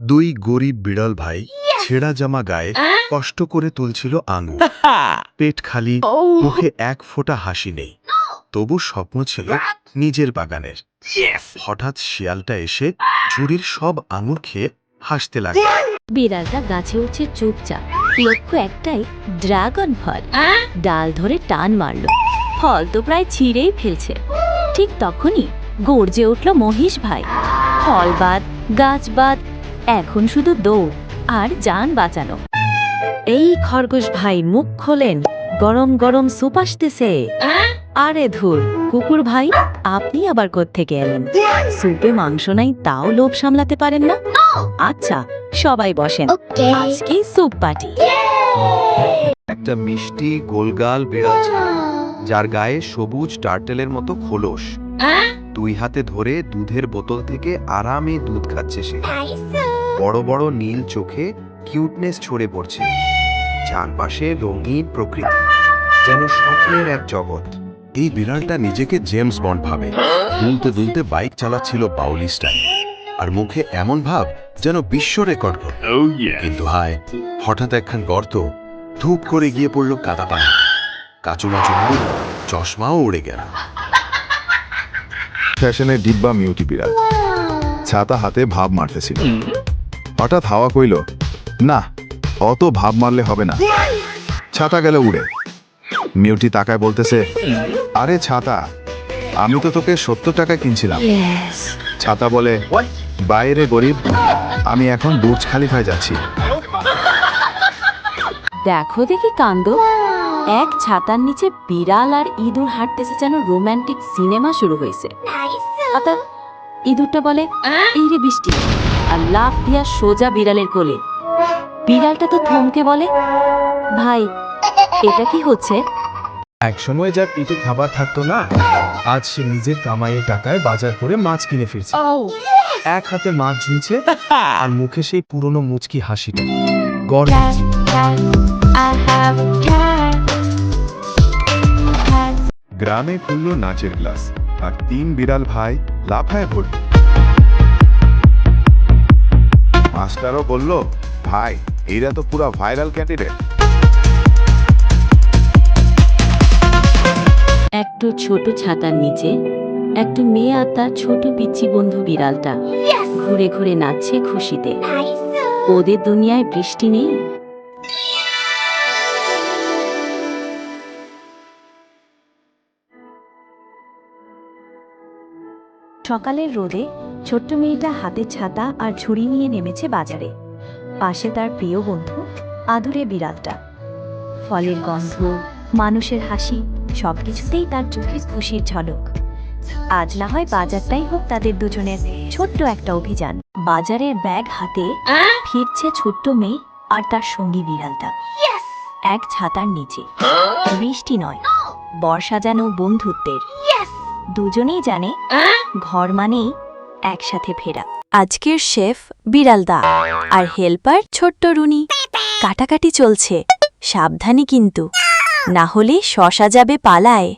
দুই গরিব বিড়াল ভাই ছেঁড়া জামা গায়ে কষ্ট করে তুলছিল আঙুর পেট খালি মুখে এক ফোঁটা হাসি নেই। তবু স্বপ্ন ছিল নিজের বাগানের। হঠাৎ শিয়ালটা এসে ঝুড়ির সব আঙুর খেয়ে হাসতে লাগল। বিড়ালটা গাছে উঠছে চুপচাপ। লক্ষ্য একটাই ড্রাগন ফল। ডাল ধরে টান মারল। ফল তো প্রায় ছিঁড়েই ফেলছে। ঠিক তখনই গর্জে উঠল মহিষ ভাই। ফল বাদ গাছ বাদ এখন শুধু দৌড় আর যান বাঁচানো। এই খরগোশ ভাই মুখ খোলেন গরম গরম স্যুপ আসতেছে। আরে ধুর কুকুর ভাই আপনি আবার কোত্থেকে এলেন? স্যুপে মাংস নাই তাও লোভ সামলাতে পারেন না? আচ্ছা সবাই বসেন। আজকে স্যুপ পার্টি। একটা মিষ্টি গোলগাল বিড়াল যার গায়ে সবুজ টার্টেলের মতো খোলস। দুই হাতে ধরে দুধের বোতল থেকে আরামে দুধ খাচ্ছে সে। বড় বড় নীল চোখে কিউটনেস ছড়ে পড়ছে। চারপাশে রঙিন প্রকৃতি যেন স্বপ্নের এক জগৎ। এই বিড়ালটা নিজেকে জেমস বন্ড ভাবে। দুলতে দুলতে বাইক চালাচ্ছিল বাউলি স্টাইল আর মুখে এমন ভাব যেন বিশ্ব রেকর্ড কিন্তু হায় হঠাৎ একখান গর্ত ধূপ করে গিয়ে পড়ল কাদা পানি কাচুমাচু মুখ চশমাও উড়ে গেল। ফ্যাশনের ডিব্বা মিউটি বিড়াল। ছাতা হাতে ভাব মারতেছিল। হঠাৎ হাওয়া কইল না অত ভাব মারলে হবে না। ছাতা গেল উড়ে। মিউটি তাকায় বলতেছে আরে ছাতা আমি তো তোকে সত্তর টাকায় কিনছিলাম। ছাতা বলে বাইরে গরিব আমি এখন বুর্জ খালিফায় যাচ্ছি। দেখো দেখি কান্দ এক ছাতার নিচে বিড়াল আর ইঁদুর হাঁটতেছে যেন রোমান্টিক সিনেমা শুরু হয়েছে। অর্থাৎ ইঁদুরটা বলে এই রে বৃষ্টি। আর লাফ দিয়া সোজা বিড়ালের কোলে। বিড়ালটা তো থমকে বলে ভাই এটা কি হচ্ছে? একসময় যার পেটে খাবার থাকতো না আজ সে নিজের কামাইয়ের টাকায় বাজার করে মাছ কিনে ফিরছে। এক হাতে মাছ ঝুলছে আর মুখে সেই পুরনো মুচকি হাসিটা। গর্ব। গ্রামে খুললো নাচের ক্লাস আর তিন বিড়াল ভাই লাফায় ভর্তি মাস্টারও বলল ভাই এরা তো পুরা ভাইরাল ক্যান্ডিডেট। একটু ছোট ছাতার নিচে একটু মেয়ে আর তার ছোট পিচ্ছি বন্ধু বিড়ালটা ঘুরে ঘুরে নাচছে খুশিতে। ওদের দুনিয়ায় বৃষ্টি নেই। সকালের রোদে ছোট্ট মেয়েটা হাতে ছাতা আর ঝুড়ি নিয়ে নেমেছে বাজারে। পাশে তার প্রিয় বন্ধু আদুরে বিড়ালটা। ফলের গন্ধ মানুষের হাসি সবকিছুতেই তার চোখে খুশির ঝলক। আজ না হয় বাজারটাই হোক তাদের দুজনের ছোট্ট একটা অভিযান। বাজারের ব্যাগ হাতে ফিরছে ছোট্ট মেয়ে আর তার সঙ্গী বিড়ালটা। এক ছাতার নিচে। বৃষ্টি নয় বর্ষা যেন বন্ধুত্বের। দুজনেই জানে ঘর মানেই একসাথে ফেরা। আজকের শেফ বিড়ালদা আর হেল্পার ছোট্ট রুনি। কাটাকাটি চলছে সাবধানে কিন্তু। না হলে শশা যাবে পালায়।